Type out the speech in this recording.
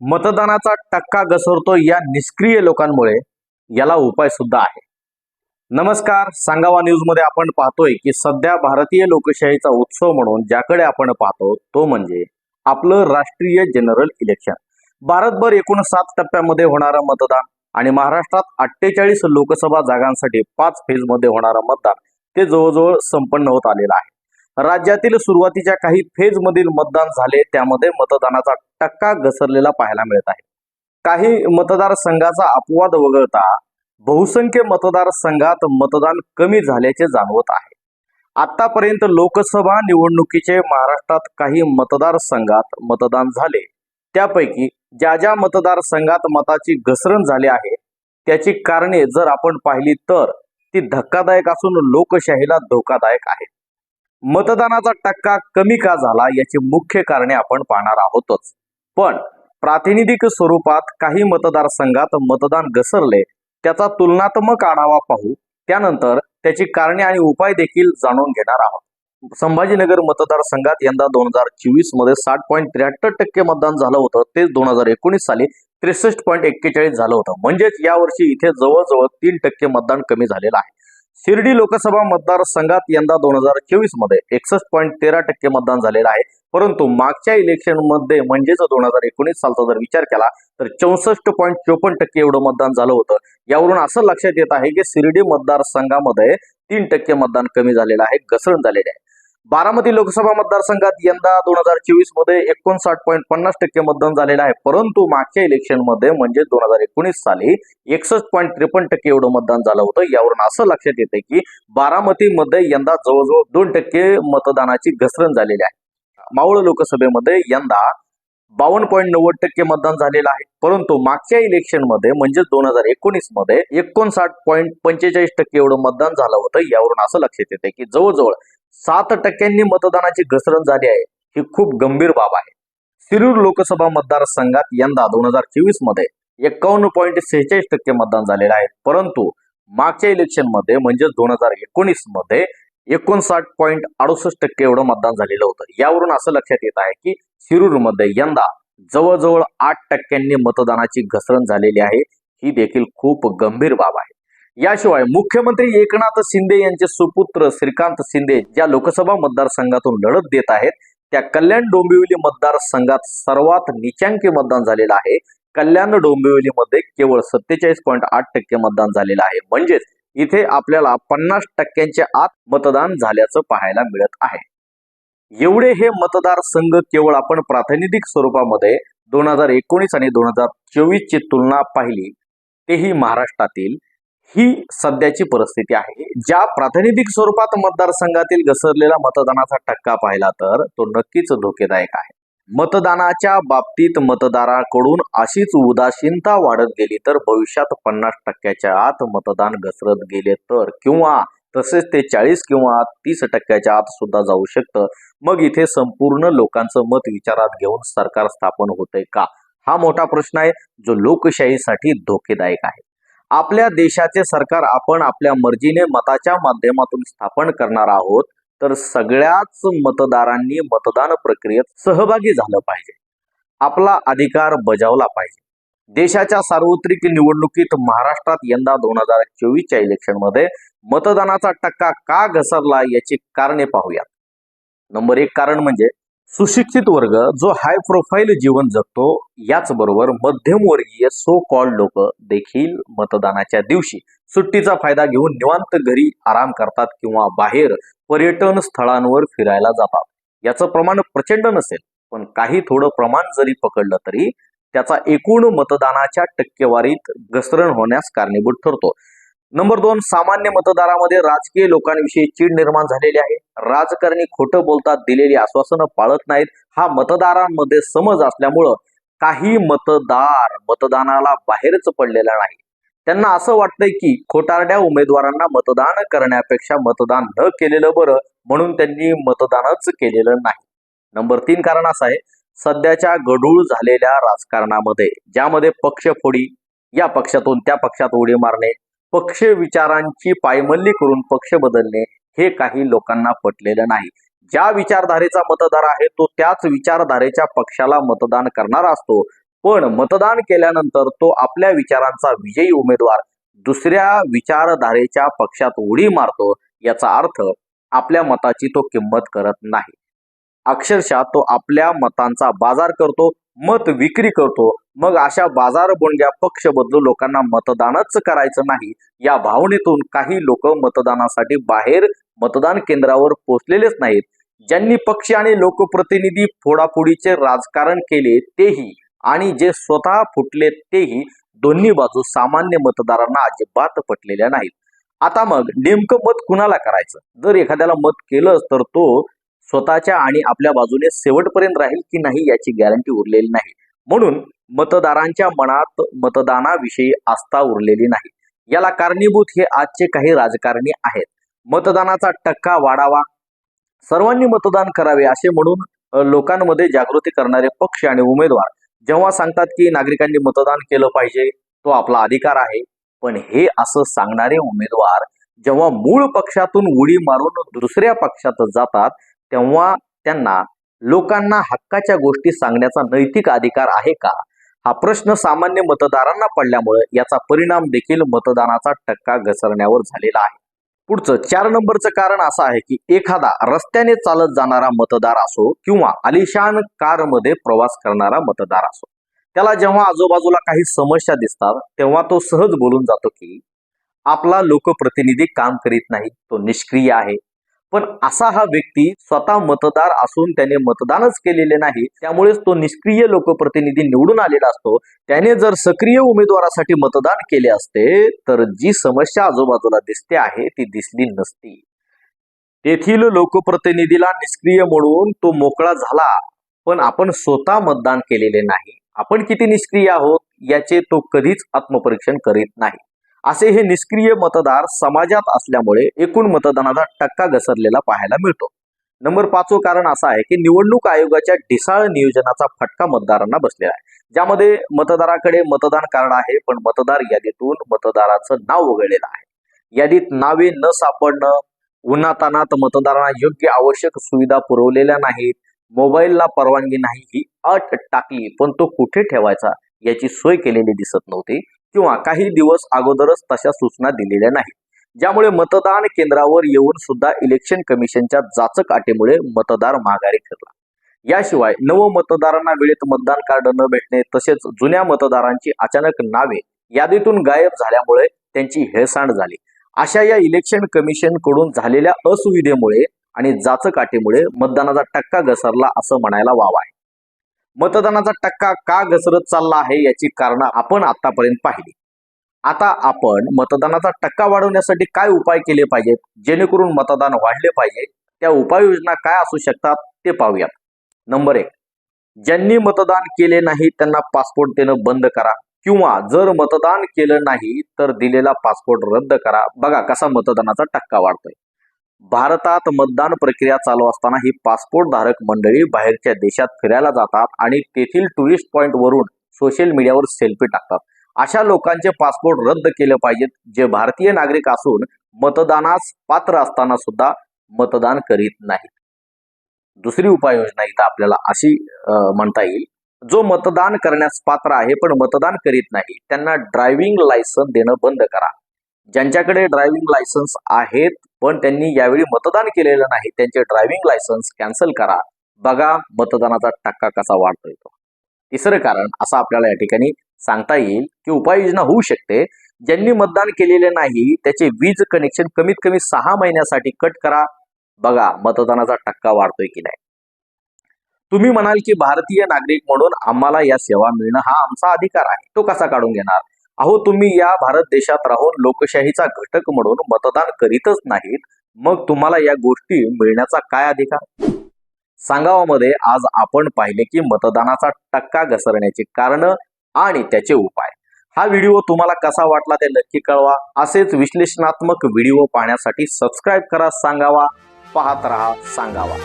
मतदानाचा टक्का घसरतो या निष्क्रिय लोकांमुळे याला उपाय सुद्धा आहे. नमस्कार सांगावा न्यूजमध्ये आपण पाहतोय की सध्या भारतीय लोकशाहीचा उत्सव म्हणून ज्याकडे आपण पाहतो तो म्हणजे आपलं राष्ट्रीय जनरल इलेक्शन भारतभर एकूण सात टप्प्यामध्ये होणारं मतदान आणि महाराष्ट्रात अठ्ठेचाळीस लोकसभा जागांसाठी पाच फेजमध्ये होणारं मतदान ते जवळजवळ संपन्न होत आलेलं आहे. राज्यातील सुरुवातीच्या काही फेजमधील मतदान झाले त्यामध्ये मतदानाचा टक्का घसरलेला पाहायला मिळत आहे. काही मतदारसंघाचा अपवाद वगळता बहुसंख्य मतदारसंघात मतदान कमी झाल्याचे जाणवत आहे. आतापर्यंत लोकसभा निवडणुकीचे महाराष्ट्रात काही मतदारसंघात मतदान झाले. त्यापैकी ज्या ज्या मतदारसंघात मताची घसरण झाली आहे त्याची कारणे जर आपण पाहिली तर ती धक्कादायक असून लोकशाहीला धोकादायक आहेत मतदानाचा टक्का कमी का झाला याची मुख्य कारणे आपण पाहणार आहोतच. पण प्रातिनिधिक स्वरूपात काही मतदारसंघात मतदान घसरले त्याचा तुलनात्मक आढावा पाहू त्यानंतर त्याची कारणे आणि उपाय देखील जाणून घेणार आहोत. संभाजीनगर मतदारसंघात यंदा दोन हजार चोवीसमध्ये साठ पॉईंट त्र्याहत्तर टक्के मतदान झालं होतं तेच दोन हजार एकोणीस साली त्रेसष्ट पॉईंट एक्केचाळीस झालं होतं. म्हणजेच यावर्षी इथे जवळजवळ तीन टक्के मतदान कमी झालेलं आहे. शिर्डी लोकसभा मतदारसंघात यंदा दोन हजार चोवीसमध्ये एकसष्ट पॉईंट तेरा टक्के मतदान झालेलं आहे. परंतु मागच्या इलेक्शनमध्ये म्हणजेच दोन हजार एकोणीस सालचा जर विचार केला तर चौसष्ट पॉईंट चोपन्न टक्के एवढं मतदान झालं होतं. यावरून असं लक्षात येत आहे की शिर्डी मतदारसंघामध्ये तीन टक्के मतदान कमी झालेलं आहे घसरण झालेली आहे. बारामती लोकसभा मतदारसंघात यंदा दोन हजार चोवीसमध्ये एकोणसाठ पॉईंट पन्नास टक्के मतदान झालेलं आहे. परंतु मागच्या इलेक्शनमध्ये म्हणजे दोन हजार एकोणीस साली एकसष्ट पॉईंट त्रेपन्न टक्के एवढं मतदान झालं होतं. यावरून असं लक्षात येते की बारामतीमध्ये यंदा जवळजवळ दोन टक्के मतदानाची घसरण झालेली आहे. मावळ लोकसभेमध्ये यंदा बावन्न पॉईंट नव्वद टक्के मतदान झालेलं आहे. परंतु मागच्या इलेक्शनमध्ये म्हणजे दोन हजार एकोणीसमध्ये एकोणसाठ पॉईंट पंचेचाळीस टक्के एवढं मतदान झालं होतं. यावरून असं लक्षात येते की जवळजवळ सात टक्क्यांनी मतदानाची घसरण झाली आहे. ही खूप गंभीर बाब आहे. शिरूर लोकसभा मतदारसंघात यंदा दोन हजार चोवीसमध्ये एकावन्न पॉईंट सेहेचाळीस टक्के मतदान झालेलं आहे. परंतु मागच्या इलेक्शनमध्ये म्हणजे दोन हजार एकोणीसमध्ये एकोणसाठ पॉईंट अडुसष्ट टक्के एवढं मतदान झालेलं होतं. यावरून असं लक्षात येत आहे की शिरूरमध्ये यंदा जवळजवळ आठ टक्क्यांनी मतदानाची घसरण झालेली आहे. ही देखील खूप गंभीर बाब आहे. याशिवाय मुख्यमंत्री एकनाथ शिंदे यांचे सुपुत्र श्रीकांत शिंदे ज्या लोकसभा मतदारसंघातून लढत देत आहेत त्या कल्याण डोंबिवली मतदारसंघात सर्वात निचांकी मतदान झालेलं आहे. कल्याण डोंबिवलीमध्ये केवळ सत्तेचाळीस पॉईंट आठ टक्के मतदान झालेलं आहे. म्हणजेच इथे आपल्याला पन्नास टक्क्यांच्या आत मतदान झाल्याचं पाहायला मिळत आहे. एवढे हे मतदारसंघ केवळ आपण प्रातिनिधिक स्वरूपामध्ये दोन हजार एकोणीस आणि दोन हजार चोवीस ची तुलना पाहिली तेही महाराष्ट्रातील ही सध्याची परिस्थिती आहे. ज्या प्रातिनिधिक स्वरूपात मतदारसंघातील घसरलेला मतदानाचा टक्का पाहिला तर तो नक्कीच धोकेदायक आहे. मतदानाच्या बाबतीत मतदाराकडून अशीच उदासीनता वाढत गेली तर भविष्यात पन्नास टक्क्याच्या आत मतदान घसरत गेले तर किंवा तसेच ते चाळीस किंवा तीस टक्क्याच्या आत सुद्धा जाऊ शकतं. मग इथे संपूर्ण लोकांचं मत विचारात घेऊन सरकार स्थापन होतंय का? हा मोठा प्रश्न आहे जो लोकशाहीसाठी धोकेदायक आहे. आपल्या देशाचे सरकार आपण आपल्या मर्जीने मताच्या माध्यमातून स्थापन करणार आहोत तर सगळ्याच मतदारांनी मतदान प्रक्रियेत सहभागी झालं पाहिजे. आपला अधिकार बजावला पाहिजे. देशाच्या सार्वत्रिक निवडणुकीत महाराष्ट्रात यंदा दोन हजार चोवीसच्या इलेक्शनमध्ये मतदानाचा टक्का का घसरला याची कारणे पाहूयात. नंबर एक कारण म्हणजे सुशिक्षित वर्ग जो हाय प्रोफाईल जीवन जगतो याचबरोबर मध्यमवर्गीय सो कॉल्ड लोक देखील मतदानाच्या दिवशी सुट्टीचा फायदा घेऊन निवांत घरी आराम करतात किंवा बाहेर पर्यटन स्थळांवर फिरायला जातात. याचं प्रमाण प्रचंड नसेल पण काही थोडं प्रमाण जरी पकडलं तरी त्याचा एकूण मतदानाच्या टक्केवारीत घसरण होण्यास कारणीभूत ठरतो. नंबर दोन सामान्य मतदारामध्ये राजकीय लोकांविषयी चीड निर्माण झालेली आहे. राजकारणी खोटं बोलतात दिलेली आश्वासनं पाळत नाहीत. हा मतदारांमध्ये समज असल्यामुळं काही मतदार मतदानाला बाहेरच पडलेला नाही. त्यांना असं वाटतंय की खोटारड्या उमेदवारांना मतदान करण्यापेक्षा मतदान न केलेलं बरं म्हणून त्यांनी मतदानच केलेलं नाही. नंबर तीन कारण असं आहे सध्याच्या गढूळ झालेल्या राजकारणामध्ये ज्यामध्ये पक्षफोडी या पक्षातून त्या पक्षात उडी मारणे पक्ष विचारांची पायमल्ली करून पक्ष बदलणे हे काही लोकांना पटलेलं नाही. ज्या विचारधारेचा मतदार आहे तो त्याच विचारधारेच्या पक्षाला मतदान करणारा असतो. पण मतदान केल्यानंतर तो आपल्या विचारांचा विजयी उमेदवार दुसऱ्या विचारधारेच्या पक्षात उडी मारतो याचा अर्थ आपल्या मताची तो किंमत करत नाही. अक्षरशः तो आपल्या मतांचा बाजार करतो मत विक्री करतो मग अशा बाजार बोंड्या पक्ष बदलू लोकांना मतदानच करायचं नाही. या भावनेतून काही लोक मतदानासाठी बाहेर मतदान केंद्रावर पोहोचलेलेच नाहीत. ज्यांनी पक्ष आणि लोकप्रतिनिधी फोडाफोडीचे राजकारण केले तेही आणि जे स्वतः फुटले तेही दोन्ही बाजू सामान्य मतदारांना अजिबात पटलेल्या नाहीत. आता मग नेमकं मत कुणाला करायचं? जर एखाद्याला मत केलंच तर तो स्वतःच्या आणि आपल्या बाजूने शेवटपर्यंत राहील की नाही याची गॅरंटी उरलेली नाही. म्हणून मतदारांच्या मनात मतदानाविषयी आस्था उरलेली नाही. याला कारणीभूत हे आजचे काही राजकारणी आहेत. मतदानाचा टक्का वाढावा. सर्वांनी मतदान करावे असे म्हणून लोकांमध्ये जागृती करणारे पक्ष आणि उमेदवार जेव्हा सांगतात की नागरिकांनी मतदान केलं पाहिजे तो आपला अधिकार आहे. पण हे असं सांगणारे उमेदवार जेव्हा मूळ पक्षातून उडी मारून दुसऱ्या पक्षात जातात तेव्हा त्यांना लोकांना हक्काच्या गोष्टी सांगण्याचा नैतिक अधिकार आहे का? हा प्रश्न सामान्य मतदारांना पडल्यामुळे याचा परिणाम देखील मतदानाचा टक्का घसरण्यावर झालेला आहे. पुढचं चार नंबरचं कारण असं आहे की एखादा रस्त्याने चालत जाणारा मतदार असो किंवा आलिशान कारमध्ये प्रवास करणारा मतदार असो त्याला जेव्हा आजूबाजूला काही समस्या दिसतात तेव्हा तो सहज बोलून जातो की आपला लोकप्रतिनिधी काम करीत नाही तो निष्क्रिय आहे पण असा हा व्यक्ती स्वतः मतदार असून त्याने मतदानच केलेले नाही त्यामुळेच तो निष्क्रिय लोकप्रतिनिधी निवडून आलेला असतो. त्याने जर सक्रिय उमेदवारासाठी मतदान केले असते तर जी समस्या आजूबाजूला दिसते आहे ती दिसली नसती. तेथील लोकप्रतिनिधीला निष्क्रिय म्हणून तो मोकळा झाला पण आपण स्वतः मतदान केलेले नाही. आपण किती निष्क्रिय आहोत याचे तो कधीच आत्मपरीक्षण करीत नाही. असे हे निष्क्रिय मतदार समाजात असल्यामुळे एकूण मतदानाचा टक्का घसरलेला पाहायला मिळतो. नंबर पाचवं कारण असं आहे की निवडणूक आयोगाच्या ढिसाळ नियोजनाचा फटका मतदारांना बसलेला आहे. ज्यामध्ये मतदाराकडे मतदान कार्ड आहे पण मतदार यादीतून मतदाराचं नाव वगळलेलं आहे. यादीत नावे न सापडणं उन्हातानात मतदारांना योग्य आवश्यक सुविधा पुरवलेल्या नाहीत मोबाईलला परवानगी नाही ही अट टाकली पण तो कुठे ठेवायचा याची सोय केलेली दिसत नव्हती. किंवा काही दिवस अगोदरच तशा सूचना दिलेल्या नाहीत. ज्यामुळे मतदान केंद्रावर येऊन सुद्धा इलेक्शन कमिशनच्या जाचक अटीमुळे मतदार माघारी फिरला. याशिवाय नव मतदारांना वेळेत मतदान कार्ड न भेटणे तसेच जुन्या मतदारांची अचानक नावे यादीतून गायब झाल्यामुळे त्यांची हेळसांड झाली. अशा या इलेक्शन कमिशनकडून झालेल्या असुविधेमुळे आणि जाचक अटीमुळे मतदानाचा टक्का घसरला असं म्हणायला वाव आहे. मतदानाचा टक्का का घसरत चालला आहे याची कारणं आपण आतापर्यंत पाहिली. आता आपण मतदानाचा टक्का वाढवण्यासाठी काय उपाय केले पाहिजेत जेणेकरून मतदान वाढले पाहिजे. त्या उपाययोजना काय असू शकतात ते पाहूयात. नंबर एक ज्यांनी मतदान केले नाही त्यांना पासपोर्ट देणं बंद करा. किंवा जर मतदान केलं नाही तर दिलेला पासपोर्ट रद्द करा. बघा कसा मतदानाचा टक्का वाढतोय. भारतात मतदान प्रक्रिया चालू असताना ही पासपोर्ट धारक मंडळी बाहेरच्या देशात फिरायला जातात आणि तेथील टुरिस्ट पॉइंट वरून सोशल मीडियावर सेल्फी टाकतात. अशा लोकांचे पासपोर्ट रद्द केले पाहिजेत जे भारतीय नागरिक असून मतदानास पात्र असताना सुद्धा मतदान करीत नाहीत. दुसरी उपाययोजना इथं आपल्याला अशी म्हणता येईल. जो मतदान करण्यास पात्र आहे पण मतदान करीत नाही त्यांना ड्रायव्हिंग लायसन्स देणं बंद करा. ज्यांच्याकडे ड्रायव्हिंग लायसन्स आहेत पण त्यांनी यावेळी मतदान केलेलं नाही. त्यांचे ड्रायव्हिंग लायसन्स कॅन्सल करा. बघा मतदानाचा टक्का कसा वाढतोय तो. तिसरं कारण असं आपल्याला या ठिकाणी सांगता येईल की उपाययोजना होऊ शकते. ज्यांनी मतदान केलेले नाही त्याचे वीज कनेक्शन कमीत कमी सहा महिन्यासाठी कट करा. बघा मतदानाचा टक्का वाढतोय की नाही. तुम्ही म्हणाल की भारतीय नागरिक म्हणून आम्हाला या सेवा मिळणं हा आमचा अधिकार आहे. तो कसा काढून घेणार? अहो तुम्ही या भारत देशात राहून लोकशाहीचा घटक म्हणून मतदान करीतच नाहीत. मग तुम्हाला या गोष्टी मिळण्याचा काय अधिकार? सांगावामध्ये आज आपण पाहिले की मतदानाचा टक्का घसरण्याची कारण आणि त्याचे उपाय. हा व्हिडिओ तुम्हाला कसा वाटला ते नक्की कळवा. असेच विश्लेषणात्मक व्हिडिओ पाहण्यासाठी सबस्क्राईब करा सांगावा पाहत रहा सांगावा.